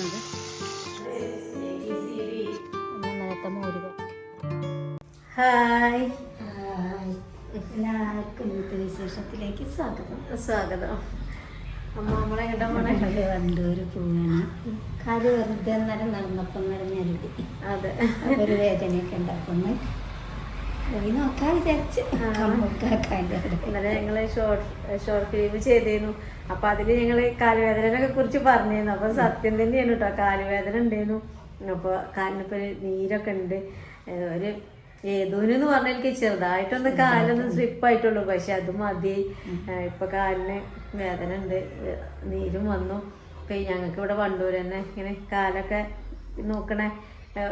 ഉണ്ടാക്കുന്നത് ഇന്നലത്തെ മോരുക. ഹായ്. എല്ലാവർക്കും ഇന്നത്തെ വിശേഷത്തിലേക്ക് സ്വാഗതം. സ്വാഗതം. നമ്മളെ ഞങ്ങൾ വണ്ടൂര് പോവാണ്. കാൽ വെറുതെ നേരം നടന്നപ്പം നിറഞ്ഞരുതി അതെ. ഒരു വേദനയൊക്കെ ഉണ്ടാക്കുന്നു. പോയി നോക്കാൻ വിചാരിച്ച്. ഇന്നലെ ഞങ്ങൾ ഷോർട്ട് ഷോർട്ട് ഫിലിം ചെയ്തിരുന്നു അപ്പൊ അതിൽ ഞങ്ങൾ കാലുവേദനനെ കുറിച്ച് പറഞ്ഞിരുന്നു. അപ്പൊ സത്യം തന്നെയാണ് കേട്ടോ കാലുവേദന ഉണ്ടായിരുന്നു അപ്പൊ കാലിനിപ്പോ നീരൊക്കെ ഉണ്ട്. ഒരു ഏതൂനെന്ന് പറഞ്ഞാൽ എനിക്ക് ചെറുതായിട്ടൊന്ന് കാലൊന്ന് സ്ലിപ്പ് ആയിട്ടുള്ളൂ പക്ഷെ അത് മതി. ഇപ്പൊ കാലിന് വേദന ഉണ്ട്. നീരും വന്നു. ഇപ്പൊ ഞങ്ങൾക്ക് ഇവിടെ വണ്ടൂർ തന്നെ ഇങ്ങനെ കാലൊക്കെ നോക്കണ.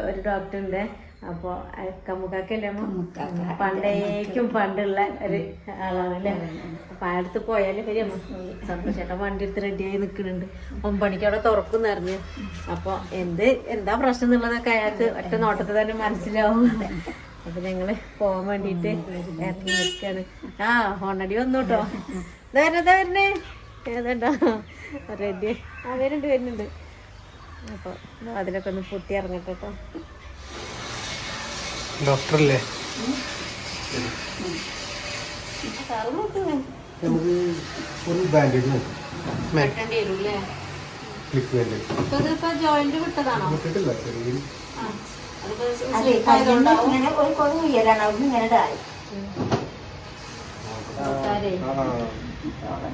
ഒരു ഡോക്ടർ ഉണ്ട്. അപ്പോൾ കമ്മുക്കാക്കല്ലേ. പണ്ടേക്കും പണ്ടുള്ള ഒരു ആളാണ് അല്ലേ അപ്പൊ അടുത്ത് പോയാലേ വരും സന്തോഷേട്ടൻ വണ്ടി എടുത്ത് റെഡിയായി നിൽക്കുന്നുണ്ട് ഒമ്പണിക്ക് അവിടെ തുറക്കും നിറഞ്ഞു. അപ്പൊ എന്ത് എന്താ പ്രശ്നം എന്നുള്ളതൊക്കെ അയാൾക്ക് ഒറ്റ നോട്ടത്തിൽ തന്നെ മനസ്സിലാവും. അപ്പൊ ഞങ്ങൾ പോകാൻ വേണ്ടിയിട്ട് ഇറങ്ങി നിൽക്കാണ് ആ ഹോണടി വന്നു കേട്ടോ വരുന്നതാ വരണേ ഏതാ റെഡി ആ വരുന്നുണ്ട് വരുന്നുണ്ട്. അപ്പോൾ അതിലൊക്കെ ഒന്ന് പൊട്ടി ഇറങ്ങട്ടെ കേട്ടോ ഡോക്ടറല്ലേ? നമുക്ക് ഒരു ബാൻഡേജ് നോക്കാം വെട്ടേണ്ടി വരും അല്ലേ ക്ലിക്ക് ബാൻഡേജ് ഇപ്പൊ ഇതിപ്പോ ജോയിന്റ് വിട്ടതാണോ വിട്ടിട്ടില്ല ചെറിയ ആ. അതിപ്പോ അതെ slip കയ്യിൽ ആയതുകൊണ്ടാവും. ഇങ്ങനെ ഒരു കുറവ് ഉയരാണ് അവിടുന്ന് ഇങ്ങനെ ഇതായി ആൾക്കാരെ. ആ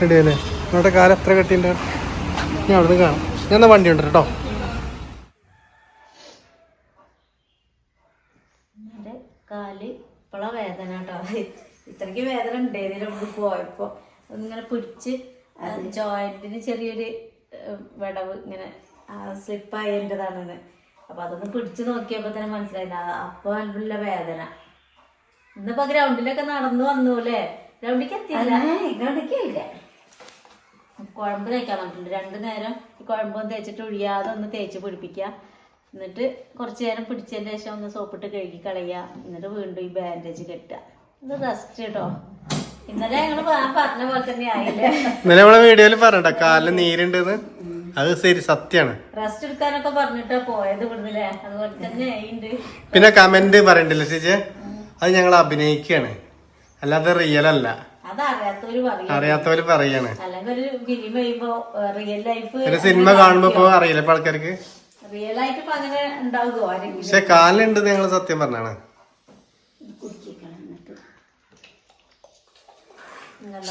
റെഡിയല്ലേ? നമ്മുടെ കാലം എത്ര കെട്ടിണ്ട് ഞാൻ അവിടെ നിന്ന് കാണാം. ഞാൻ എന്നാ വണ്ടി ഉണ്ട് കേട്ടോ. കാൽ ഇപ്പളാ വേദന കേട്ടോ. ഇത്രയ്ക്ക് വേദന ഉണ്ടായിരുന്നില്ല നമ്മൾ പോയപ്പോ. ഒന്നിങ്ങനെ പിടിച്ച് ജോയിന്റിന് ചെറിയൊരു വിടവ് ഇങ്ങനെ സ്ലിപ്പായതിന്റെതാണ് അപ്പൊ അതൊന്ന് പിടിച്ച് നോക്കിയപ്പോ തന്നെ മനസ്സിലായില്ല. ആ- അപ്പൊ നല്ല വേദന. ഇന്നിപ്പോ ഗ്രൗണ്ടിലൊക്കെ നടന്നു വന്നു അല്ലേ? ഗ്രൗണ്ടിലേക്ക് എത്തിയില്ല. ഇല്ല. കുഴമ്പ് തേക്കാൻ പറഞ്ഞിട്ടുണ്ട്. രണ്ടു നേരം ഈ കുഴമ്പൊന്ന് തേച്ചിട്ട് ഒഴിയാതെ ഒന്ന് തേച്ച് പിടിപ്പിക്കുക. എന്നിട്ട് കുറച്ച് നേരം പിടിച്ചതിന് ശേഷം ഒന്ന് സോപ്പിട്ട് കഴുകി കളയുക. എന്നിട്ട് വീണ്ടും ഈ ബാൻഡേജ് കെട്ടുക. ഇത് റെസ്റ്റ് കേട്ടോ. ഇന്നലെ ഞങ്ങൾ പറഞ്ഞ പോലെ തന്നെ ആയില്ലേ? ഇന്നലെ നമ്മളെ വീഡിയോയിൽ പറഞ്ഞ കാലിൽ നീരുണ്ടെന്ന്? അത് ശരി സത്യാണ് റെസ്റ്റ് എടുക്കാനൊക്കെ പറഞ്ഞിട്ടാ പോയത് ഇവിടുന്നില്ലേ അതുപോലെ തന്നെ ഉണ്ട് പിന്നെ കമന്റ് പറയണ്ടല്ലോ ചേച്ചി. അത് ഞങ്ങൾ അഭിനയിക്കുകയാണ്. അല്ലാതെ റിയൽ അല്ല. അറിയാത്തവര് പറയാണ്. ഒരു സിനിമ കാണുമ്പോ ഇപ്പൊ അറിയില്ല ഇപ്പൊ ആൾക്കാർക്ക്? പക്ഷെ കാലുണ്ട് ഞങ്ങൾ സത്യം പറഞ്ഞാണ്.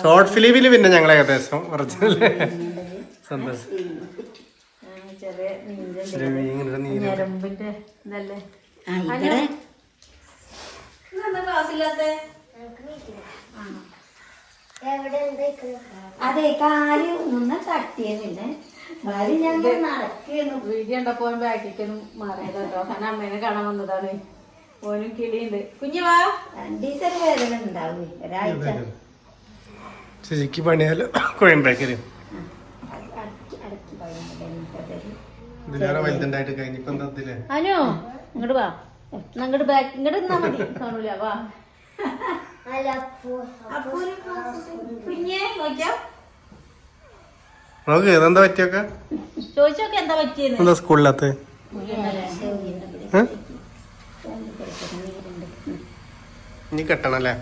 ഷോർട്ട് ഫിലിമിൽ പിന്നെ ഞങ്ങൾ ഏകദേശം ഒറിജിനൽ സന്തോഷം. ക്ലാസ്സില്ലാത്ത അതെ കാൽ ഒന്നും തട്ടിയതില്ല കാൽ ഞങ്ങൾ നടക്കുന്നു വീഡിയോ ഉണ്ടപ്പോ ബാക്കിക്കൊന്നും മാറിയതോ കാരണം അമ്മേനെ കാണാൻ വന്നതാണ്. ഓനും കിളിയുണ്ട്. കുഞ്ഞു വാ. രണ്ടീസം വേദന ഉണ്ടാവും. ഒരാഴ്ച. ചേച്ചിക്ക് പണിയാലോ? കോയമ്പേക്കര്. അടക്കി അടക്കി പറയുന്നത് ഇതിലേറെ വലുതുണ്ടായിട്ട് കഴിഞ്ഞിപ്പോ എന്താ ഇതിൽ? അനു ഇങ്ങോട്ട് വാ. ഇങ്ങോട്ട് ബാക്ക് ഇങ്ങോട്ട് നിന്നാ മതി. കാണൂല വാ. നോക്ക് ഇതെന്താ പറ്റിയൊക്കെ? ചോദിച്ചോക്കെ എന്താ പറ്റിയെന്ന്. എന്താ സ്കൂളിലത്തെ ഇനി കെട്ടണല്ലേ?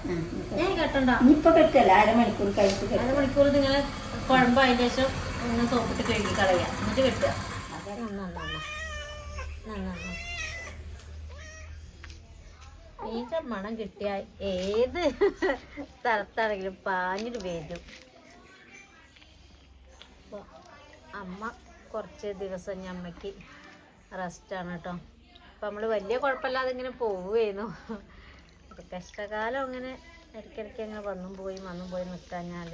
ഇനിയിപ്പൊ കെട്ടല്ല അരമണിക്കൂർ കഴിച്ച് അര മണിക്കൂർ നിങ്ങൾ കുഴമ്പ് അതിന് ശേഷം സോപ്പിട്ട് കഴുകി കളയുക എന്നിട്ട് കെട്ടുക. ഈച്ച മണം കിട്ടിയാൽ ഏത് സ്ഥലത്താണെങ്കിലും പാഞ്ഞിട്ട് വരും. അമ്മ കുറച്ച് ദിവസം ഞമ്മക്ക് അമ്മയ്ക്ക് റെസ്റ്റാണ് കേട്ടോ അപ്പം നമ്മൾ വലിയ കുഴപ്പമില്ലാതെ ഇങ്ങനെ പോവുകയായിരുന്നു അപ്പം കഷ്ടകാലം അങ്ങനെ ഇടയ്ക്കിടയ്ക്ക് അങ്ങനെ വന്നും പോയി വന്നും പോയി നിൽക്കാഞ്ഞാൽ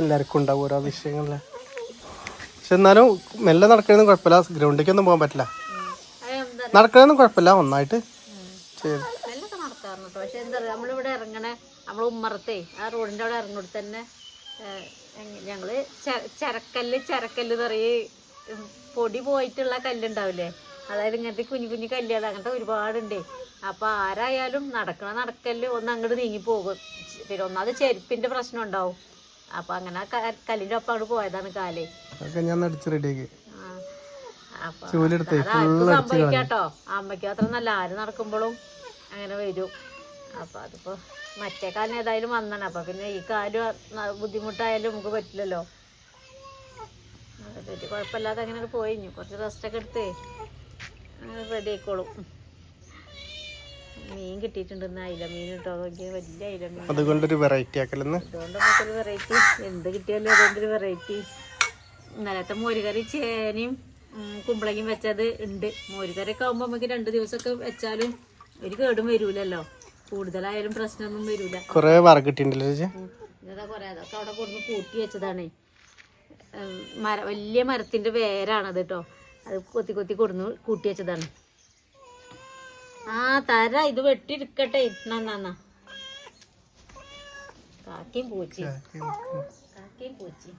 എല്ലാവർക്കും ഉണ്ടാവും ഓരോ വിഷയങ്ങളിലെ. പക്ഷെ എന്നാലും മെല്ലെ നടക്കണമെന്നും കുഴപ്പമില്ല. ഗ്രൗണ്ടിലേക്കൊന്നും പോകാൻ പറ്റില്ല. നടക്കണമെന്നും കുഴപ്പമില്ല. ഒന്നായിട്ട് നെല്ലൊക്കെ നടക്കാം പറഞ്ഞു കേട്ടോ പക്ഷെ എന്താ പറയുക നമ്മളിവിടെ ഇറങ്ങണ നമ്മൾ ഉമ്മറത്തെ ആ റോഡിന്റെ അവിടെ ഇറങ്ങിട്ട് തന്നെ ഞങ്ങൾ ചരക്കല്ല് ചരക്കല്ല് എന്ന് പറയും പൊടി പോയിട്ടുള്ള കല്ലുണ്ടാവില്ലേ? അതായത് ഇങ്ങനത്തെ കുഞ്ഞു കുഞ്ഞു കല്ലുകൾ അങ്ങനത്തെ ഒരുപാടുണ്ട്. അപ്പോൾ ആരായാലും നടക്കണ നടക്കൽ ഒന്ന് അങ്ങോട്ട് നീങ്ങി പോകും. പിന്നെ ഒന്നാമത് ചെരുപ്പിന്റെ പ്രശ്നം ഉണ്ടാവും. അപ്പൊ അങ്ങനെ കല്ലിന്റെ ഒപ്പം അങ്ങോട്ട് പോയതാണ് കാലേ. ഞാൻ റെഡിയാക്കി. അപ്പൊ ചൂലെടുത്തേ സംഭവിക്കാട്ടോ. അമ്മയ്ക്ക് മാത്രമല്ല ആര് നടക്കുമ്പോഴും അങ്ങനെ വരും. അപ്പൊ അതിപ്പോ മറ്റേ കാലിന് ഏതായാലും വന്നാണ്. അപ്പൊ പിന്നെ ഈ കാര്യം ബുദ്ധിമുട്ടായാലും നമുക്ക് പറ്റില്ലല്ലോ. പറ്റി കുഴപ്പമില്ലാതെ അങ്ങനെ പോയി. ഇനി കുറച്ച് റെസ്റ്റ് ഒക്കെ എടുത്ത് അങ്ങനെ റെഡി ആയിക്കോളും. മീൻ കിട്ടിയിട്ടുണ്ട് അയില മീൻ കിട്ടോ? നോക്കിയാൽ വലിയ അയില മീൻ അതുകൊണ്ടൊരു വെറൈറ്റി ആക്കലെന്ന്? അതുകൊണ്ട് നമുക്കൊരു വെറൈറ്റി എന്ത് കിട്ടിയാലും അതുകൊണ്ടൊരു വെറൈറ്റി ഇന്നലത്തെ മോരുകറി ചേനയും കുമ്പളങ്ങയും വെച്ചത് ഉണ്ട്. മോരുകറിയൊക്കെ ആകുമ്പോൾ നമുക്ക് രണ്ട് ദിവസമൊക്കെ വെച്ചാലും ഒരു കേടും വരൂലല്ലോ. കൂടുതലായാലും പ്രശ്നമൊന്നും വരൂല. കൊറേ ഉം. ഇതാ കുറേ അതൊക്കെ അവിടെ കൊടുന്ന് കൂട്ടി വെച്ചതാണ്. മര വലിയ മരത്തിന്റെ വേരാണത് കേട്ടോ അത് കൊത്തി കൊത്തി കൊടുന്ന് കൂട്ടി വെച്ചതാണ്. ആ തര ഇത് വെട്ടിയെടുക്കട്ടെ. നന്നാ കാക്കയും പൂച്ചി കാക്കയും പൂച്ചി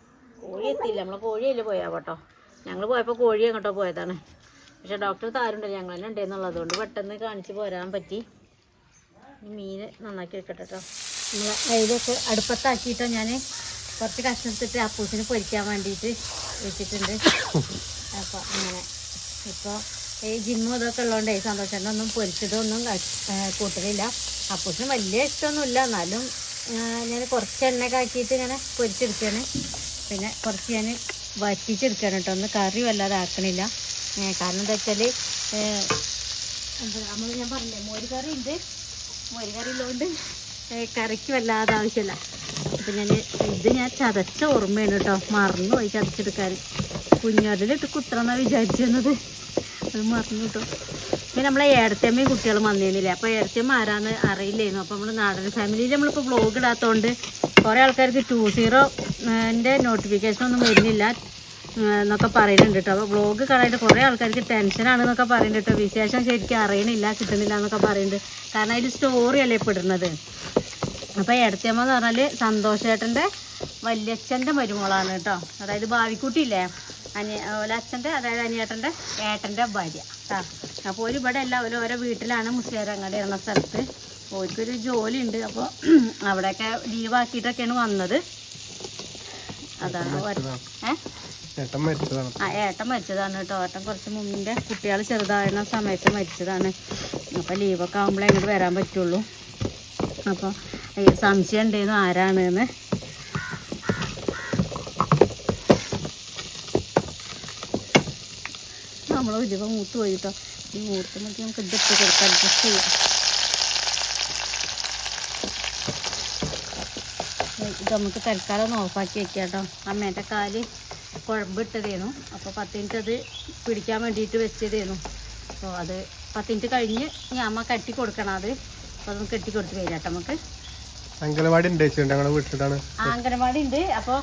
കോഴി എത്തിയില്ല നമ്മളെ കോഴിയല്ലേ പോയാ കേട്ടോ ഞങ്ങൾ പോയപ്പോൾ കോഴി അങ്ങോട്ടോ പോയതാണ്. പക്ഷെ ഡോക്ടർ താരുണ്ടല്ലോ ഞങ്ങൾ തന്നെ ഉണ്ടെന്നുള്ളത് അതുകൊണ്ട് പെട്ടെന്ന് കാണിച്ച് പോരാൻ പറ്റി. മീൻ നന്നാക്കി വെക്കട്ടെ കേട്ടോ നമ്മൾ അതിലൊക്കെ അടുപ്പത്താക്കിയിട്ടോ ഞാൻ കുറച്ച് കഷ്ണത്തിട്ട് അപ്പൂസിന് പൊരിക്കാൻ വേണ്ടിയിട്ട് വെച്ചിട്ടുണ്ട്. അപ്പോൾ അങ്ങനെ. ഇപ്പോൾ ഈ ജിമ്മും ഇതൊക്കെ ഈ സന്തോഷേട്ടൻ ഒന്നും പൊരിച്ചതൊന്നും കൂട്ടലില്ല. അപ്പൂസിന് വലിയ ഇഷ്ടമൊന്നുമില്ല. എന്നാലും ഞാൻ കുറച്ച് എണ്ണയൊക്കെ ആക്കിയിട്ട് ഇങ്ങനെ പൊരിച്ചെടുക്കുകയാണ്. പിന്നെ കുറച്ച് ഞാൻ വറ്റിച്ചെടുക്കുകയാണ് കേട്ടോ ഒന്ന് കറി വല്ലാതെ ആക്കണില്ല. കാരണം എന്താ വെച്ചാൽ നമ്മൾ ഞാൻ പറഞ്ഞില്ലേ മോര് കറി ഉണ്ട്. മോര് കറി ഉള്ളതുകൊണ്ട് കറിക്ക് വല്ലാതെ ആവശ്യമില്ല അപ്പം ഞാൻ ഇത് ഞാൻ ചതച്ച ഓർമ്മയാണ് കേട്ടോ. മറന്നു പോയി ചതച്ചെടുക്കാൻ കുഞ്ഞോരിലിട്ട് കുത്തണമെന്നാണ് വിചാരിച്ചിരുന്നത്. അത് മറന്നു കേട്ടോ. പിന്നെ നമ്മളെ ഏടത്തമ്മയും കുട്ടികളും വന്നിരുന്നില്ലേ? അപ്പോൾ ഏടത്തമ്മ ആരാന്ന് അറിയില്ലായിരുന്നു അപ്പോൾ നമ്മൾ നാടൻ ഫാമിലിയിൽ നമ്മളിപ്പോൾ വ്ലോഗ് ഇടാത്തതുകൊണ്ട് കുറേ ആൾക്കാർക്ക് ടു സീറോ ന്റെ നോട്ടിഫിക്കേഷൻ ഒന്നും വരുന്നില്ല എന്നൊക്കെ പറയുന്നുണ്ട് കേട്ടോ അപ്പോൾ വ്ളോഗ് കളയിട്ട് കുറേ ആൾക്കാർക്ക് ടെൻഷനാണ് എന്നൊക്കെ പറയുന്നുണ്ട് കേട്ടോ വിശേഷം ശരിക്കും അറിയണില്ല കിട്ടുന്നില്ല എന്നൊക്കെ പറയുന്നുണ്ട്. കാരണം അതിൽ സ്റ്റോറി അല്ലേ പെടുന്നത് അപ്പോൾ ഇടത്തിയമ്മ എന്ന് പറഞ്ഞാൽ സന്തോഷേട്ടന്റെ വല്യച്ഛന്റെ മരുമോളാണ് കേട്ടോ അതായത് ഭാവിക്കുട്ടിയില്ലേ? അനിയ അച്ഛന്റെ അതായത് അനിയേട്ടന്റെ ഏട്ടന്റെ ഭാര്യ കേട്ടോ അപ്പോൾ ഒരുപാട് ഒരു ഓരോ വീട്ടിലാണ് മുസ്ലിയാരങ്ങാടി എന്ന സ്ഥലത്ത്. ഓർക്കൊരു ജോലി ഉണ്ട് അപ്പോൾ അവിടെയൊക്കെ ലീവാക്കിയിട്ടൊക്കെയാണ് വന്നത്. അതാണ് ഏട്ടൻ മരിച്ചതാണ്. ആ ഏട്ടൻ മരിച്ചതാണ് കേട്ടോ. ഏട്ടൻ കുറച്ച് മുമ്പിന്റെ കുട്ടികൾ ചെറുതായിരുന്ന സമയത്ത് മരിച്ചതാണ്. അപ്പോൾ ലീവൊക്കെ ആകുമ്പോഴേ ഇങ്ങോട്ട് വരാൻ പറ്റുള്ളൂ. അപ്പോൾ സംശയം ഉണ്ടായിരുന്നു ആരാണ് എന്ന് നമ്മൾ ഉലുവ മൂത്ത് പോയിട്ടോ ഈ മൂത്ത് നോക്കി നമുക്ക് ഇതിട്ട് കൊടുക്കാൻ അഡ്ജസ്റ്റ് ചെയ്യാം. ഇത് നമുക്ക് തൽക്കാലം ഒന്ന് ഓഫാക്കി വെക്കാം കേട്ടോ. അമ്മേന്റെ കാൽ കുഴമ്പിട്ടതേനു. അപ്പോൾ പത്ത് മിനിറ്റ് അത് പിടിക്കാൻ വേണ്ടിയിട്ട് വെച്ചതേനു. അപ്പോൾ അത് പത്ത് മിനിറ്റ് കഴിഞ്ഞ് ഞാൻ അമ്മ കെട്ടി കൊടുക്കണം അത്. അപ്പോൾ അതൊന്ന് കെട്ടി കൊടുത്ത് വരാം കേട്ടോ നമുക്ക്. അംഗനവാടി ഉണ്ട് അംഗനവാടി ഉണ്ട്. അപ്പോൾ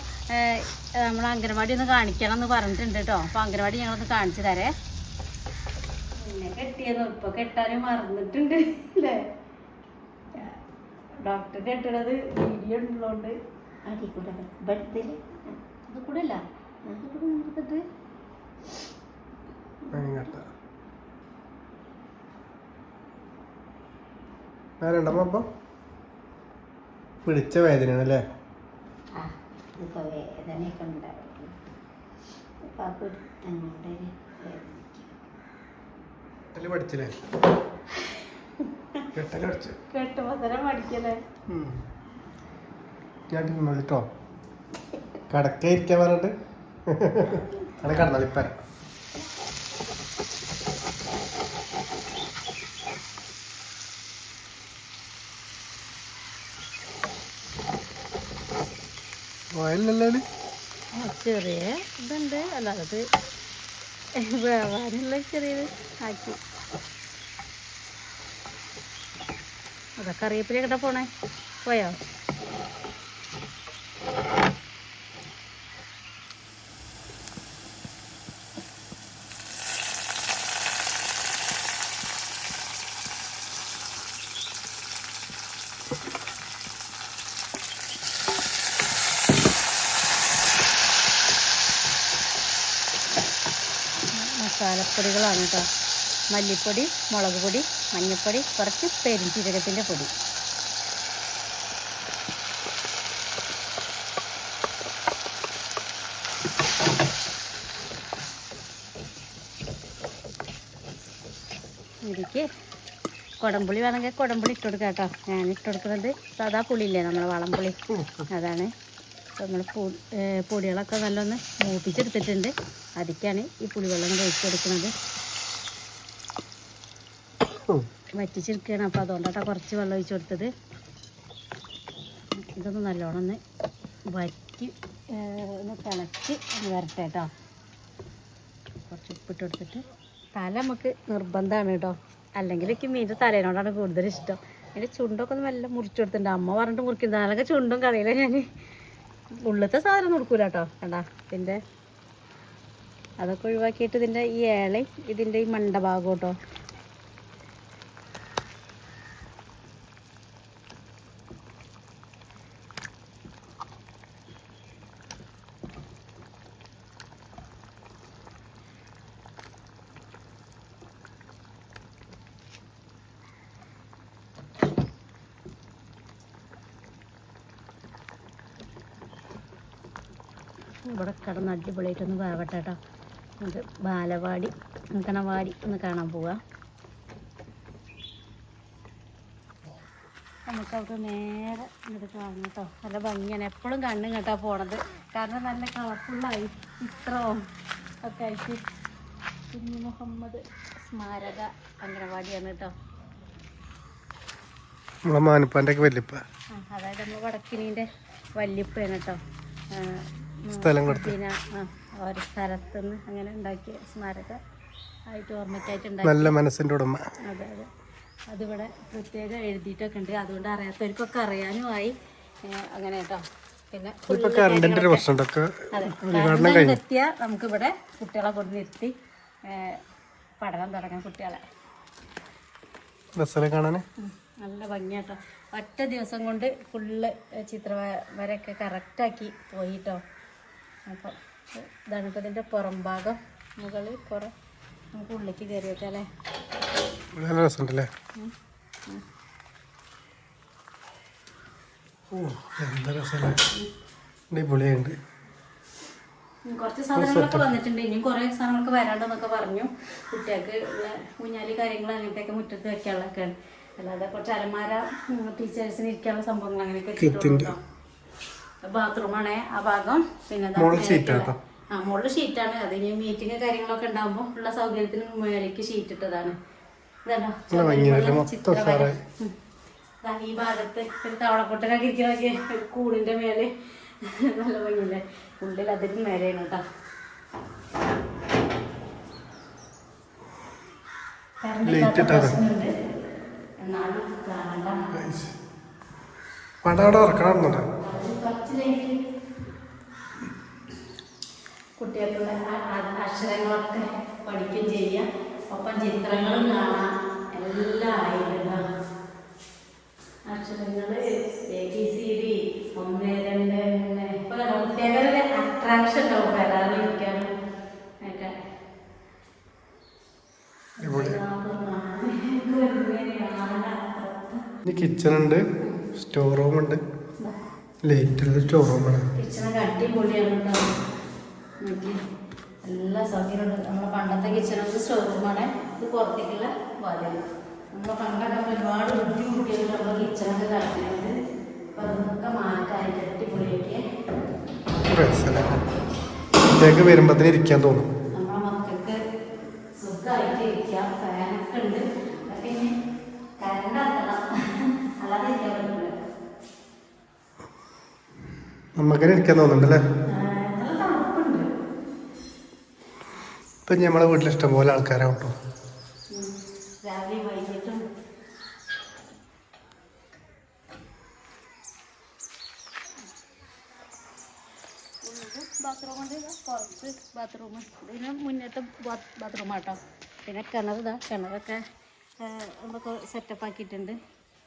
നമ്മൾ അംഗനവാടി ഒന്ന് കാണിക്കണം എന്ന് പറഞ്ഞിട്ടുണ്ട് കേട്ടോ. അപ്പോൾ അംഗനവാടി ഞങ്ങളൊന്ന് കാണിച്ചു തരേ. പിന്നെ കെട്ടിയെന്നു ഇപ്പോൾ കെട്ടാനും മറന്നിട്ടുണ്ട്. അല്ലേ? ഡോക്ടർ കെട്ടണത് വീഡിയോ ഉള്ളതുകൊണ്ട് കൂടെ കൂടെ അല്ല. കൂടെ നിർത്തിട്ട് അപ്പം? പിടിച്ച വേദനയാണ് അല്ലേ ആ വേദനയൊക്കെ. പഠിച്ചില്ലേ? തിന്നോളിട്ടോ കടക്ക ഇരിക്കാൻ പറഞ്ഞിട്ട്. അവിടെ കടന്നളിപ്പ ഓയിലല്ലേ ചെറിയ ഇതുണ്ട്. അല്ലാതെ വേവാനുള്ള ചെറിയത് ആക്കി. അതാ കറിവേപ്പില കിട്ടാ പോണേ. പോയോ? മസാലപ്പൊടികളാണ് കേട്ടോ. മല്ലിപ്പൊടി മുളക് പൊടി മഞ്ഞൾപ്പൊടി കുറച്ച് പെരിഞ്ചീരകത്തിന്റെ പൊടി. ഇതിക്ക് കുടംപുളി വേണമെങ്കിൽ കുടംപുളി ഇട്ട് കൊടുക്കാം കേട്ടോ. ഞാൻ ഇട്ട് കൊടുക്കുന്നത് സാധാ പുളിയില്ലേ നമ്മളെ വളംപുളി. അതാണ്. നമ്മൾ പൊടികളൊക്കെ നല്ലൊന്ന് മൂപ്പിച്ചെടുത്തിട്ടുണ്ട്. അതിക്കാണ് ഈ പുളിവെള്ളം കൂടെ ഒഴിച്ച് കൊടുക്കുന്നത്. വറ്റിച്ചെടുക്കുകയാണ് അപ്പോൾ അതുകൊണ്ടാട്ടാ കുറച്ച് വെള്ളം ഒഴിച്ചു കൊടുത്തത്. ഇതൊന്ന് നല്ലോണം വറ്റി ഒന്ന് തിളച്ച് ഒന്ന് വരട്ടെ കേട്ടോ. കുറച്ച് ഉപ്പിട്ട് കൊടുത്തിട്ട്. തല നമുക്ക് നിർബന്ധമാണ് കേട്ടോ. അല്ലെങ്കിൽ എനിക്ക് മീന്റെ തലേനോടാണ് കൂടുതൽ ഇഷ്ടം. എന്റെ ചുണ്ടൊക്കെ ഒന്ന് നല്ല മുറിച്ചു കൊടുത്തിട്ടുണ്ട്. അമ്മ പറഞ്ഞിട്ട് മുറിക്കുന്നത് അല്ലെങ്കിൽ ചുണ്ടും കളയില്ല ഞാൻ ഉള്ളത്തെ സാധനം കൊടുക്കൂല കേട്ടോ. കണ്ടാ? ഇതിന്റെ അതൊക്കെ ഒഴിവാക്കിയിട്ട് ഇതിന്റെ ഈ ഏളയും ഇതിന്റെ ഈ മണ്ട ഭാഗം കേട്ടോ. ഇവിടെ കിടന്ന് അടിപൊളിയായിട്ടൊന്ന് വേവട്ടെ കേട്ടോ നമുക്ക് ബാലവാടി അങ്കണവാടി ഒന്ന് കാണാൻ പോവാം. നമുക്ക് അവിടെ നേരെ ഇങ്ങോട്ട് കാണും കേട്ടോ. നല്ല ഭംഗിയാണ്. എപ്പോഴും കണ്ണും കേട്ടാ പോണത്. കാരണം നല്ല കളർഫുള്ളായി ചിത്രവും ഒക്കെ ആയിട്ട്. കുഞ്ഞു മുഹമ്മദ് സ്മാരക അങ്കണവാടിയാണ് കേട്ടോ. നമ്മളെ മാനിപ്പാന്റെ ഒക്കെ വല്യപ്പ. ആ, അതായത് നമ്മൾ വടക്കിനീന്റെ വല്യപ്പയാണ് കേട്ടോ. സ്ഥലം കൊടുത്ത്. പിന്നെ ആ ഓരോ സ്ഥലത്തുനിന്ന് അങ്ങനെ ഉണ്ടാക്കിയ സ്മാരക ആയിട്ട് ഓർമ്മയ്ക്കായിട്ട് ഉണ്ടാക്കി. നല്ല മനസ്സിന്റെ ഉടമ. അതെ അതെ. അതിവിടെ പ്രത്യേകം എഴുതിയിട്ടൊക്കെ ഉണ്ട്. അതുകൊണ്ട് അറിയാത്തവർക്കൊക്കെ അറിയാനും ആയി. അങ്ങനെ കേട്ടോ. പിന്നെ ഇപ്പൊ കറണ്ടിന്റെ ഒരു എത്തിയ നമുക്കിവിടെ കുട്ടികളെ കൊണ്ട് നിർത്തി പഠനം തുടങ്ങാം കുട്ടികളെ. ബസ്സിലെ കാണാൻ നല്ല ഭംഗിയാട്ടോ ഒറ്റ ദിവസം കൊണ്ട് ഫുള്ള് ചിത്ര വരൊക്കെ കറക്റ്റാക്കി പോയിട്ടോ അപ്പോൾ ഇതാണ് ഇപ്പോൾ ഇതിന്റെ പുറം ഭാഗം. മുകളിൽ പുറം നമുക്ക് ഉള്ളിലേക്ക് കയറി വെക്കാം അല്ലേ? നല്ല രസമുണ്ടല്ലേ? ഓ എന്താ രസമല്ലേ? അടിപൊളിയുണ്ട് ഉം, കുറച്ച് സാധനങ്ങളൊക്കെ വന്നിട്ടുണ്ട്. ഇനിയും കുറേ സാധനങ്ങളൊക്കെ വരാണ്ടെന്നൊക്കെ പറഞ്ഞു. കുട്ടികൾക്ക് കുഞ്ഞാലി കാര്യങ്ങൾ അങ്ങനത്തെയൊക്കെ മുറ്റത്ത് വെക്കാനുള്ളതൊക്കെയാണ്. അല്ലാതെ കുറച്ച് അലമാര ടീച്ചേഴ്സിന് ഇരിക്കാനുള്ള സംഭവങ്ങൾ അങ്ങനെയൊക്കെ ബാത്റൂമാണ്. ആ ഭാഗം പിന്നെ. ആ മുകളിൽ ഷീറ്റാണ് അത് ഇനി മീറ്റിംഗ് കാര്യങ്ങളൊക്കെ ഉണ്ടാകുമ്പോൾ ഉള്ള സൗകര്യത്തിന് മേലേക്ക് ഷീറ്റ് ഇട്ടതാണ്. ഈ ഭാഗത്ത് ഒരു തവളപ്പൊട്ടനൊക്കെ ഇരിക്കണൊക്കെ ഒരു കൂടിന്റെ മേലെ. നല്ല ഭംഗിയില്ലേ ഉള്ളിൽ അതിന് മേലെയാണ് കേട്ടോ. എന്നാലും പടം അവിടെ ഇറക്കണം അത് കുറച്ച് light. കുട്ടികൾക്കുള്ള അക്ഷരങ്ങളൊക്കെ പഠിക്കുകയും ചെയ്യാം ഒപ്പം ചിത്രങ്ങളും കാണാം. എല്ലാം ആയിട്ടുണ്ടാവും അക്ഷരങ്ങൾ എ ബി സി ഡി ഒന്ന് രണ്ട് മൂന്ന്. ഇപ്പൊ കുട്ടികളുടെ അട്രാക്ഷൻ ഉണ്ടാവും വരാതിരിക്കാനും ഒക്കെ. കിച്ചൺ ഉണ്ട്. സ്റ്റോർ റൂം ഉണ്ട്. ലൈറ്റ് സ്റ്റോറൂമാണ് കിച്ചണൊക്കെ അടിപൊളിയാണ് എല്ലാ സൗകര്യമുണ്ട്. നമ്മളെ പണ്ടത്തെ കിച്ചണൊക്കെ സ്റ്റോർ റൂമാണ് ഇത് പുറത്തേക്കുള്ള വാതിൽ നമ്മളെ പണ്ടൊക്കെ ഒരുപാട് ബുദ്ധിമുട്ടിയിട്ട് നമ്മൾ കിച്ചണൊക്കെ കളിക്കുന്നത് അപ്പം അതൊക്കെ മാറ്റായിട്ട് അടിപൊളിയൊക്കെ ഇതേക്ക് ഇരിക്കാൻ തോന്നും. നമുക്കന്നെ ഇരിക്കാൻ തോന്നുന്നുണ്ടല്ലേ ഇപ്പൊ നമ്മളെ വീട്ടിൽ ഇഷ്ടംപോലെ ആൾക്കാരാണ് കേട്ടോ ബാത്റൂമുണ്ട് ബാത്റൂം പിന്നെ കിണർ കിണറൊക്കെ നമുക്ക് സെറ്റപ്പ് ആക്കിയിട്ടുണ്ട്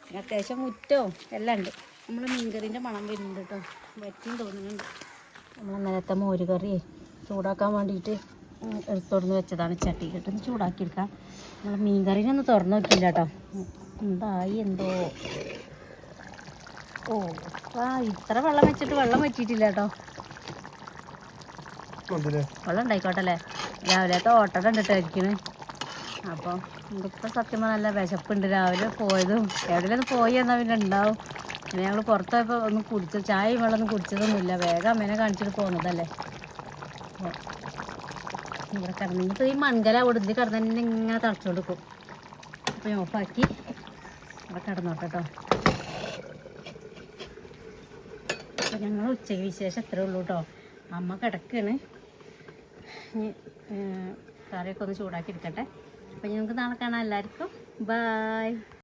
അത്യാവശ്യം മുറ്റവും എല്ലാം ഉണ്ട് നമ്മൾ മീൻകറിന്റെ മണം വരുന്നുണ്ട് കേട്ടോ. വറ്റിയും തോന്നുന്നുണ്ട്. നമ്മൾ നേരത്തെ മോര് കറി ചൂടാക്കാൻ വേണ്ടിയിട്ട് എടുത്തോടുന്ന് വെച്ചതാണ് ചട്ടി. ഒന്ന് ചൂടാക്കി എടുക്കാം നമ്മൾ മീൻകറിനൊന്നും തുറന്നു നോക്കിയില്ല കേട്ടോ. എന്തായി എന്തോ? ഓ ആ ഇത്ര വെള്ളം വെച്ചിട്ട് വെള്ളം വറ്റിയിട്ടില്ല കേട്ടോ. വെള്ളം ഉണ്ടായിക്കോട്ടെ അല്ലേ? രാവിലത്തെ ഓട്ടട കണ്ടിട്ടായിരിക്കണ്. അപ്പം ഇപ്പം സത്യം പറഞ്ഞാൽ നല്ല വിശപ്പുണ്ട് രാവിലെ പോയതും. എവിടെയെങ്കിലും പോയി എന്നാൽ പിന്നെ ഉണ്ടാവും. പിന്നെ ഞങ്ങൾ പുറത്തൊക്കെ ഒന്ന് കുടിച്ച ചായയും വെള്ളം ഒന്നും കുടിച്ചതൊന്നുമില്ല. വേഗം അമ്മേനെ കാണിച്ചിട്ട് പോകുന്നതല്ലേ അപ്പോൾ ഇവിടെ കിടന്ന് ഇനിയിപ്പോൾ ഈ മൺകല കൊടുത്ത് കിടന്ന് തന്നെ ഇങ്ങനെ തളച്ചുകൊണ്ട് കൊടുക്കും അപ്പോൾ ഞാൻ ഓഫാക്കി. ഇവിടെ കിടന്നോട്ടെ കേട്ടോ ഞങ്ങൾ ഉച്ചയ്ക്ക് വിശേഷം എത്രയേ ഉള്ളൂ കേട്ടോ അമ്മ കിടക്കാണ്. കറിയൊക്കെ ഒന്ന് ചൂടാക്കി എടുക്കട്ടെ. അപ്പോൾ ഞങ്ങൾക്ക് നാളെ കാണാം. എല്ലാവർക്കും ബായ്.